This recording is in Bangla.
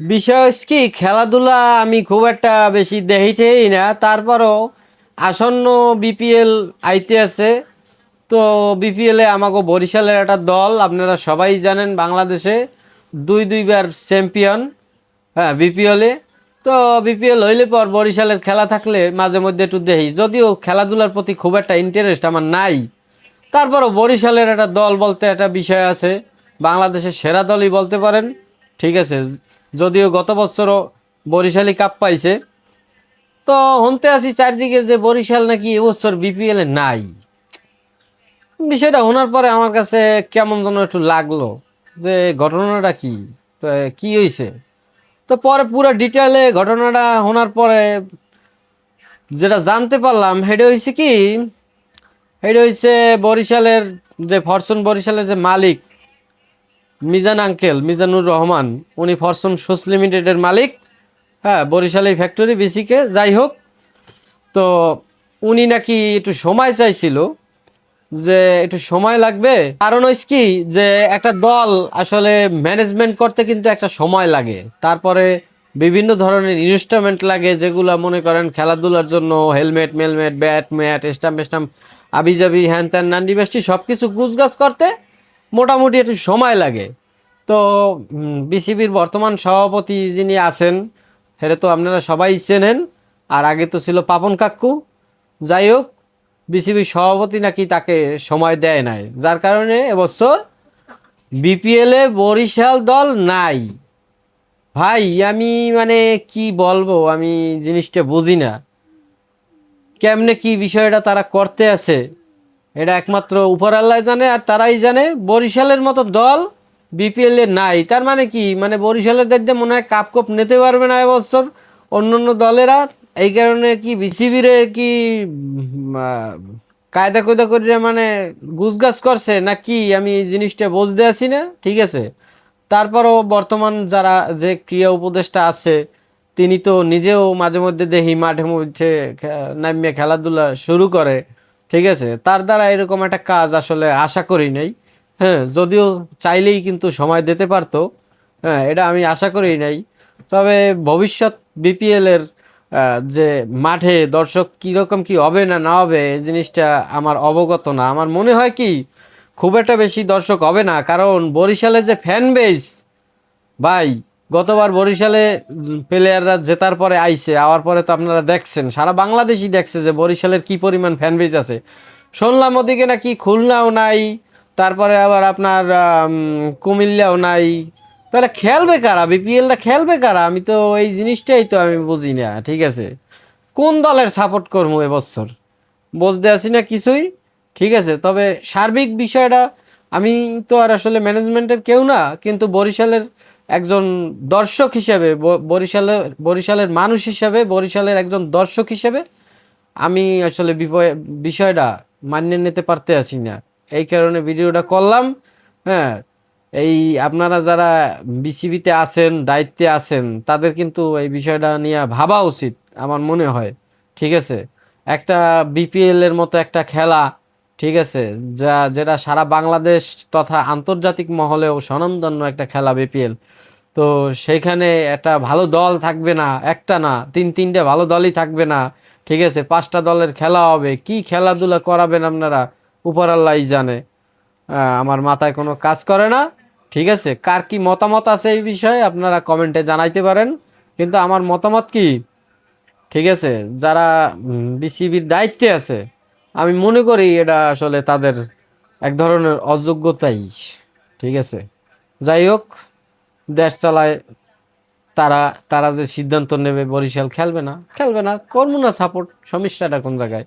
বিষয় কি, খেলাধুলা আমি খুব একটা বেশি দেখিতেই না। তারপরও আসন্ন বিপিএল আইতে আছে। তো বিপিএলে আমাকে বরিশালের একটা দল, আপনারা সবাই জানেন বাংলাদেশে, দুই দুইবার চ্যাম্পিয়ন হ্যাঁ বিপিএলে তো বিপিএল হইলে পর বরিশালের খেলা থাকলে মাঝে মধ্যে একটু দেখি। যদিও খেলাধুলার প্রতি খুব একটা ইন্টারেস্ট আমার নাই। তারপরও বরিশালের একটা দল বলতে একটা বিষয় আছে। বাংলাদেশের সেরা দলই বলতে পারেন। ঠিক আছে যদিও গত বছরও বরিশালই কাপ পাইছে, তো হনতে আসি চারদিকে যে বরিশাল নাকি এবছর বিপিএল এ নাই। বিষয়টা শোনার পরে আমার কাছে কেমন যেন একটু লাগল যে ঘটনাটা কি, তো কি হয়েছে তো পরে পুরো ডিটেলে ঘটনাটা শোনার পরে যেটা জানতে পারলাম, সেটা হয়েছে কি এটা হয়েছে বরিশালের যে ফরচুন বরিশালের যে মালিক মিজান আঙ্কেল, মিজানুর রহমান, উনি ফরচুন সোস লিমিটেডের মালিক। হ্যাঁ বরিশাল ফ্যাক্টরি বেসিকে যাই হোক। তো উনি নাকি একটু সময় চাইছিল যে একটু সময় লাগবে। কারণ হচ্ছে কি যে একটা দল আসলে ম্যানেজমেন্ট করতে কিন্তু একটা সময় লাগে। তারপরে বিভিন্ন ধরনের ইনস্ট্রুমেন্ট লাগে যেগুলো মনে করেন খেলাধুলার জন্য হেলমেট মেলমেট ব্যাট ম্যাট স্টাম্প স্টাম্প আবিজাবি হ্যান ত্যান নান্ডি বেষ্টি সব কিছু গুছগাছ করতে মোটামুটি একটু সময় লাগে। তো বিসিবির বর্তমান সভাপতি যিনি আছেন সেটা তো আপনারা সবাই চেনেন, আর আগে তো ছিল পাপন কাক্কু যাই হোক বিসিবির সভাপতি নাকি তাকে সময় দেয় নাই। যার কারণে এবছর বিপিএলে বরিশাল দল নাই। ভাই, আমি মানে কি বলব, আমি জিনিসটা বুঝি না। কেমনে কি বিষয়টা তারা করতে আছে, এটা একমাত্র উপরাল্লায় জানে, আর তারাই জানে, বরিশালের মতো দল বিপিএল এ নাই। তার মানে কি? মানে বরিশালের দেখতে মনে হয় কাপ কোপ নিতে পারবে না এবছর অন্য অন্য দলেরা। এই কারণে কি বিসিবিরে কি কায়দা কয়দা করে মানে গুছগাছ করছে না কি? আমি এই জিনিসটা বুঝতে আছি না, ঠিক আছে? তারপরও বর্তমান যারা যে ক্রিয়া উপদেষ্টা আছে, তিনি তো নিজেও মাঝে মধ্যে দেখি মাঠে মধ্যে নামিয়ে খেলাধুলা শুরু করে, ঠিক আছে? তার দ্বারা এরকম একটা কাজ আসলে আশা করি নাই। হ্যাঁ যদিও চাইলেই কিন্তু সময় দিতে পারতো। হ্যাঁ এটা আমি আশা করি নাই। তবে ভবিষ্যৎ বিপিএল এর যে মাঠে দর্শক কীরকম কি হবে না না হবে, এই জিনিসটা আমার অবগত না। আমার মনে হয় কি, খুব একটা বেশি দর্শক হবে না, কারণ বরিশালের যে ফ্যান বেস ভাই, গতবার বরিশালে প্লেয়াররা জেতার পরে আইছে, আওয়ার পরে তো আপনারা দেখছেন, সারা বাংলাদেশই দেখছে যে বরিশালের কি পরিমাণ ফ্যান বেস আছে। শুনলাম ওদিকে নাকি খুলনাও নাই তারপরে আবার আপনার কুমিল্লাও নাই। তাহলে খেলবে কারা? বিপিএলটা খেলবে কারা? আমি তো এই জিনিসটাই তো আমি বুঝি না, ঠিক আছে? কোন দলের সাপোর্ট করব এবছর? বুঝতে আসি না কিছুই, ঠিক আছে? তবে সার্বিক বিষয়টা, আমি তো আর আসলে ম্যানেজমেন্টের কেউ না, কিন্তু বরিশালের একজন দর্শক হিসেবে বরিশালের বরিশালের মানুষ হিসেবে, বরিশালের একজন দর্শক হিসেবে, আমি আসলে বিষয়টা মানিয়ে নিতে পারতে আসি না। এই কারণে ভিডিওটা করলাম হ্যাঁ। এই আপনারা যারা বিসিবিতে আছেন, দায়িত্বে আছেন, তাদের কিন্তু এই বিষয়টা নিয়ে ভাবা উচিত, আমার মনে হয়। ঠিক আছে? একটা বিপিএল এর মতো একটা খেলা, ঠিক আছে? যা, যেটা সারা বাংলাদেশ তথা আন্তর্জাতিক মহলেও স্বনামধন্য একটা খেলা বিপিএল। তো সেইখানে একটা ভালো দল থাকবে না, একটা না, তিন, তিনটে ভালো দলই থাকবে না, ঠিক আছে? পাঁচটা দলের খেলা হবে, কি খেলাধুলা করাবেন আপনারা? উপরাল্লাই জানে। আমার মাথায় কোনো কাজ করে না। ঠিক আছে? কার কি মতামত আছে এই বিষয়ে আপনারা কমেন্টে জানাইতে পারেন। কিন্তু আমার মতামত কি? ঠিক আছে? যারা বিসিবির দায়িত্বে আছে, আমি মনে করি এটা আসলে তাদের এক ধরনের অযোগ্যতাই। ঠিক আছে? যাই হোক, দেশ চালায় তারা তারা যে সিদ্ধান্ত নেবে বরিশাল খেলবে না খেলবে না, করব না সাপোর্ট সমস্যাটা কোন জায়গায়?